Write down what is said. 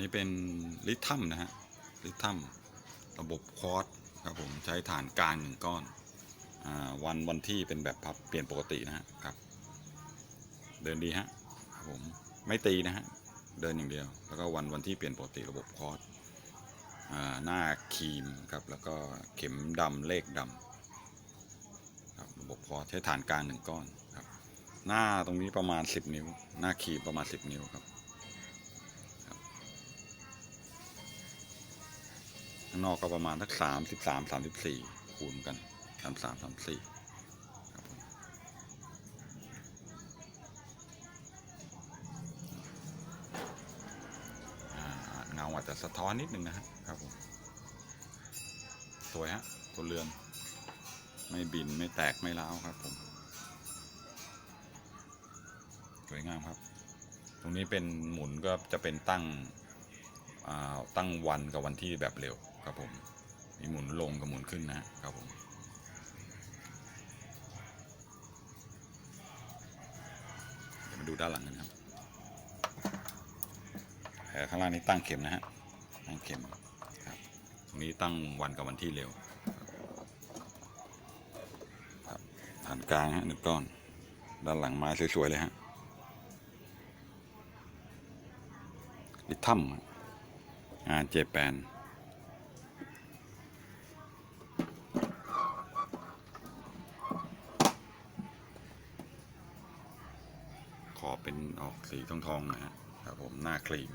นี่เป็นลิทัมนะฮะลิทัมระบบคอร์สครับผมใช้ฐานกลางหนึ่งก้อนอวันวันที่เป็นแบบพับเปลี่ยนปกตินะฮะครับ เดินดีฮะครับผมไม่ตีนะฮะเดินอย่างเดียว แล้วก็วันวันที่เปลี่ยนปกติระบบคอร์สหน้าครีมครับแล้วก็เข็มดำเลขดำครับระบบคอร์สใช้ฐานกลางหนึ่งก้อนครับหน้าตรงนี้ประมาณ 10 นิ้ว หน้าครีมประมาณ 10 นิ้วครับ ข้างนอกก็ประมาณสักสามสิบสามสามสิบสี่คูณกันสามสามสามสี่ครับผมอ่าเงาอาจจะสะท้อนนิดนึงนะครับผมสวยฮะตัวเรือน ไม่บินไม่แตกไม่ร้าวครับผมสวยงามครับ ตรงนี้เป็นหมุนก็จะเป็นตั้งตั้งวันกับวันที่แบบเร็ว ครับผม มีหมุนลงกับหมุนขึ้นนะครับผมเดี๋ยวมาดูด้านหลังกันครับแผลข้างล่างนี้ตั้งเข็มนะฮะตั้งเข็มครับตรงนี้ตั้งวันกับวันที่เร็วครับฐานกลางฮะหนึ่งก้อน ด้านหลังไม้สวยๆเลยฮะลิทัมงานเจแปน ขอบเป็นออกสีทองๆนะฮะครับผมหน้าครีม